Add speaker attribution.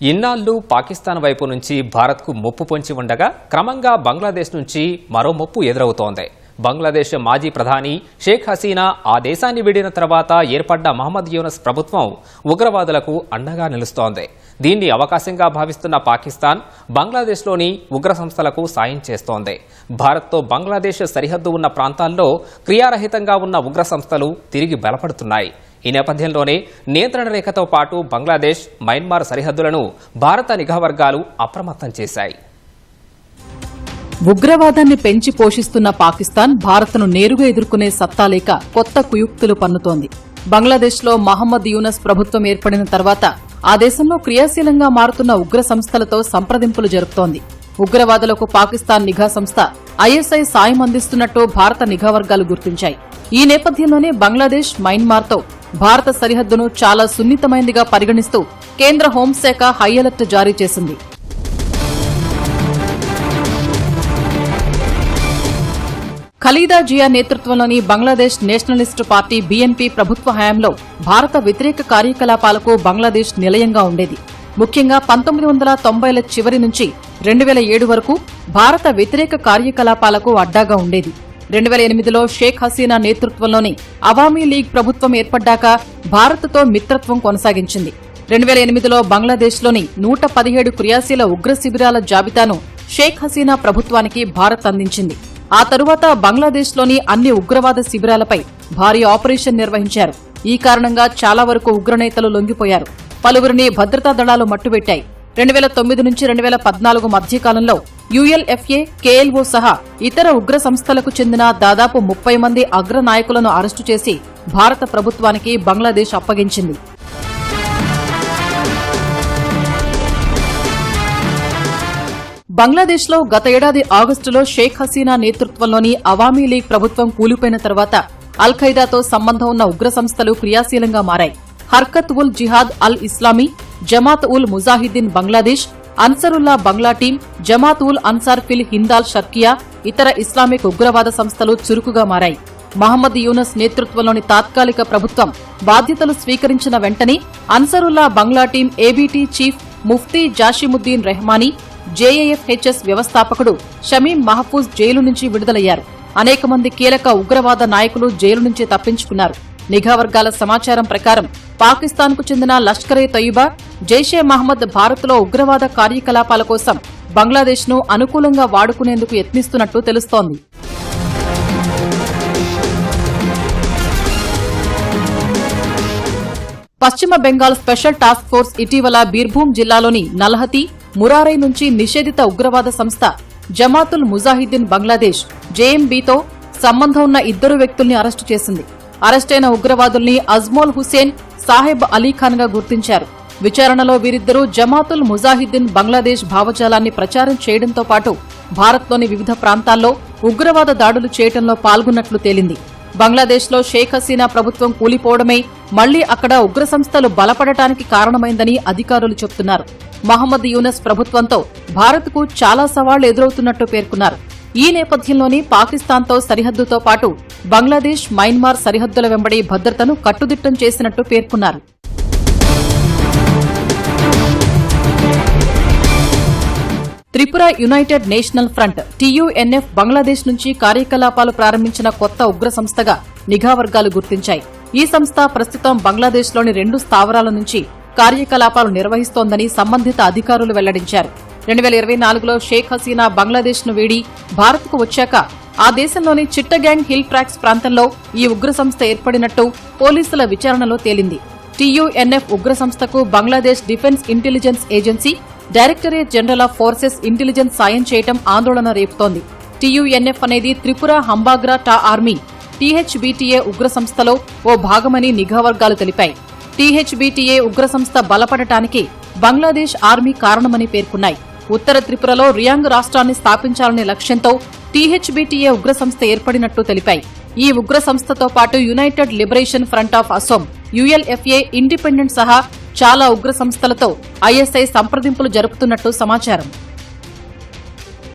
Speaker 1: ఇన్నాళ్ళు పాకిస్తాన్ వైపు నుంచి భారత్కు ముప్పు పొంచి ఉండగా క్రమంగా బంగ్లాదేశ్ నుంచి మరో ముప్పు ఎదురవుతోంది. బంగ్లాదేశ్ మాజీ ప్రధాని షేక్ హసీనా ఆ దేశాన్ని వీడిన తర్వాత ఏర్పడ్డ మహమ్మద్ యూనస్ ప్రభుత్వం ఉగ్రవాదులకు అండగా నిలుస్తోంది. దీన్ని అవకాశంగా భావిస్తున్న పాకిస్తాన్ బంగ్లాదేశ్లోని ఉగ్ర సంస్థలకు సాయం చేస్తోంది. భారత్తో బంగ్లాదేశ్ సరిహద్దు ఉన్న ప్రాంతాల్లో క్రియారహితంగా ఉన్న ఉగ్ర సంస్థలు తిరిగి బలపడుతున్నాయి. ఈ నేపథ్యంలోనే నియంత్రణ రేఖతో పాటు బంగ్లాదేశ్ మయన్మార్ సరిహద్దులను భారత నిఘా వర్గాలు అప్రమత్తం చేశాయి.
Speaker 2: ఉగ్రవాదాన్ని పెంచి పోషిస్తున్న పాకిస్తాన్ భారత్ను నేరుగా ఎదుర్కొనే సత్తా లేక కొత్త కుయుక్తులు పన్నుతోంది. బంగ్లాదేశ్లో మహమ్మద్ యూనస్ ప్రభుత్వం ఏర్పడిన తర్వాత ఆ దేశంలో క్రియాశీలంగా మారుతున్న ఉగ్ర సంస్థలతో సంప్రదింపులు జరుపుతోంది. ఉగ్రవాదులకు పాకిస్తాన్ నిఘా సంస్థ ఐఎస్ఐ సాయం అందిస్తున్నట్టు భారత నిఘా వర్గాలు గుర్తించాయి. ఈ నేపథ్యంలోనే బంగ్లాదేశ్ మయన్మార్తో భారత సరిహద్దును చాలా సున్నితమైనదిగా పరిగణిస్తూ కేంద్ర హోంశాఖ హై అలర్ట్ జారీ చేసింది. ఖలీదా జియా నేతృత్వంలోని బంగ్లాదేశ్ నేషనలిస్టు పార్టీ బీఎన్పీ ప్రభుత్వ హయాంలో భారత వ్యతిరేక కార్యకలాపాలకు బంగ్లాదేశ్ నిలయంగా ఉండేది. ముఖ్యంగా పంతొమ్మిది వందల తొంభైల చివరి నుంచి రెండు వేల ఏడు వరకు భారత వ్యతిరేక కార్యకలాపాలకు అడ్డాగా ఉండేది. రెండు వేల ఎనిమిదిలో షేక్ హసీనా నేతృత్వంలోని అవామీ లీగ్ ప్రభుత్వం ఏర్పడ్డాక భారత్తో మిత్రత్వం కొనసాగించింది. రెండు వేల ఎనిమిదిలో బంగ్లాదేశ్లోని నూట పదిహేడు క్రియాశీల ఉగ్ర శిబిరాల జాబితాను షేక్ హసీనా ప్రభుత్వానికి భారత్ అందించింది. ఆ తరువాత బంగ్లాదేశ్లోని అన్ని ఉగ్రవాద శిబిరాలపై భారీ ఆపరేషన్ నిర్వహించారు. ఈ కారణంగా చాలా వరకు ఉగ్రనేతలు లొంగిపోయారు. పలువురిని భద్రతా దళాలు మట్టుబెట్టాయి. రెండు వేల తొమ్మిది నుంచి రెండు వేల పద్నాలుగు మధ్యకాలంలో యుఎల్ఎఫ్ఏ కేఎల్ఓ సహా ఇతర ఉగ్ర సంస్థలకు చెందిన దాదాపు ముప్పై మంది అగ్ర నాయకులను అరెస్టు చేసి భారత ప్రభుత్వానికి బంగ్లాదేశ్ అప్పగించింది. బంగ్లాదేశ్లో గత ఏడాది ఆగస్టులో షేక్ హసీనా నేతృత్వంలోని అవామీ లీగ్ ప్రభుత్వం కూలిపోయిన తర్వాత అల్ ఖైదాతో సంబంధం ఉన్న ఉగ్ర సంస్థలు క్రియాశీలంగా మారాయి. హర్కత్ ఉల్ జిహాద్ అల్ ఇస్లామీ జమాత్ ఉల్ ముజాహిద్దీన్ బంగ్లాదేశ్ అన్సరుల్లా బంగ్లా టీం జమాత్ ఉల్ అన్సార్ ఫిల్ హిందాల్ షర్కియా ఇతర ఇస్లామిక్ ఉగ్రవాద సంస్థలు చురుకుగా మారాయి. మహమ్మద్ యూనస్ నేతృత్వంలోని తాత్కాలిక ప్రభుత్వం బాధ్యతలు స్వీకరించిన వెంటనే Ansarullah Bangla team ABT chief Mufti Jashimuddin Rahmani JAFHS వ్యవస్థాపకుడు షమీం మహఫూజ్ జైలు నుంచి విడుదలయ్యారు. అనేక మంది కీలక ఉగ్రవాద నాయకులు జైలు నుంచి తప్పించుకున్నారు. నిఘా వర్గాల సమాచారం ప్రకారం పాకిస్తాన్కు చెందిన లష్కరే తయ్యబా జైషే మహమ్మద్ భారత్లో ఉగ్రవాద కార్యకలాపాల కోసం బంగ్లాదేశ్ను అనుకూలంగా వాడుకునేందుకు యత్నిస్తున్నట్టు తెలుస్తోంది. పశ్చిమ బెంగాల్ స్పెషల్ టాస్క్ ఫోర్స్ ఇటీవల బీర్భూం జిల్లాలోని నల్హతి మురారై నుంచి నిషేధిత ఉగ్రవాద సంస్థ జమాతుల్ ముజాహిద్దీన్ బంగ్లాదేశ్ జేఎంబీతో సంబంధం ఉన్న ఇద్దరు వ్యక్తుల్ని అరెస్టు చేసింది. అరెస్టైన ఉగ్రవాదుల్ని అజ్మోల్ హుసేన్ సాహెబ్ అలీఖాన్గా గుర్తించారు. విచారణలో వీరిద్దరూ జమాతుల్ ముజాహిద్దీన్ బంగ్లాదేశ్ భావజాలాన్ని ప్రచారం చేయడంతో పాటు భారత్లోని వివిధ ప్రాంతాల్లో ఉగ్రవాద దాడులు చేయడంలో పాల్గొన్నట్లు తేలింది. బంగ్లాదేశ్లో షేక్ హసీనా ప్రభుత్వం కూలిపోవడమే మళ్ళీ అక్కడ ఉగ్ర సంస్థలు బలపడటానికి కారణమైందని అధికారులు చెబుతున్నారు మహమ్మద్ యూనస్ ప్రభుత్వంతో భారత్కు చాలా సవాళ్ళు ఎదురవుతున్నట్టు పేర్కొన్నారు. ఈ నేపథ్యంలోనే పాకిస్తాన్తో సరిహద్దుతో పాటు బంగ్లాదేశ్ మయన్మార్ సరిహద్దుల వెంబడి భద్రతను కట్టుదిట్టం చేసినట్టు పేర్కొన్నారు. Tripura united national front TUNF Bangladesh నుంచి కార్యకలాపాలు ప్రారంభించిన కొత్త ఉగ్ర సంస్థగా నిఘా వర్గాలు గుర్తించాయి. ఈ సంస్థ ప్రస్తుతం బంగ్లాదేశ్లోని రెండు స్థావరాల నుంచి కార్యకలాపాలు నిర్వహిస్తోందని సంబంధిత అధికారులు వెల్లడించారు. రెండు వేల ఇరవై నాలుగులో షేక్ హసీనా బంగ్లాదేశ్ను వీడి భారత్కు వచ్చాక ఆ దేశంలోని చిట్టగ్యాంగ్ హిల్ ట్రాక్స్ ప్రాంతంలో ఈ ఉగ్ర సంస్థ ఏర్పడినట్టు పోలీసుల విచారణలో తేలింది. టీయూఎన్ఎఫ్ ఉగ్ర సంస్థకు Bangladesh defence intelligence agency directorate general of forces intelligence సాయం చేయటం ఆందోళన రేపుతోంది. టీయూఎన్ఎఫ్ అనేది త్రిపుర హంబాగ్రా టా ఆర్మీ టీహెచ్బీటీఏ ఉగ్ర సంస్థలో ఓ భాగమని నిఘా వర్గాలు తెలిపాయి. టీహెచ్బీటీఏ ఉగ్ర సంస్థ బలపడటానికి బంగ్లాదేశ్ ఆర్మీ కారణమని పేర్కొన్నాయి. ఉత్తర త్రిపురలో రియాంగ్ రాష్ట్రాన్ని స్థాపించాలనే లక్ష్యంతో టీహెచ్బీటీఏ ఉగ్ర సంస్థ ఏర్పడినట్టు తెలిపాయి. ఈ ఉగ్ర సంస్థతో పాటు united liberation front of Asom ULFA independent సహా చాలా ఉగ్ర సంస్థలతో ఐఎస్ఐ సంప్రదింపులు జరుపుతున్నట్టు సమాచారం.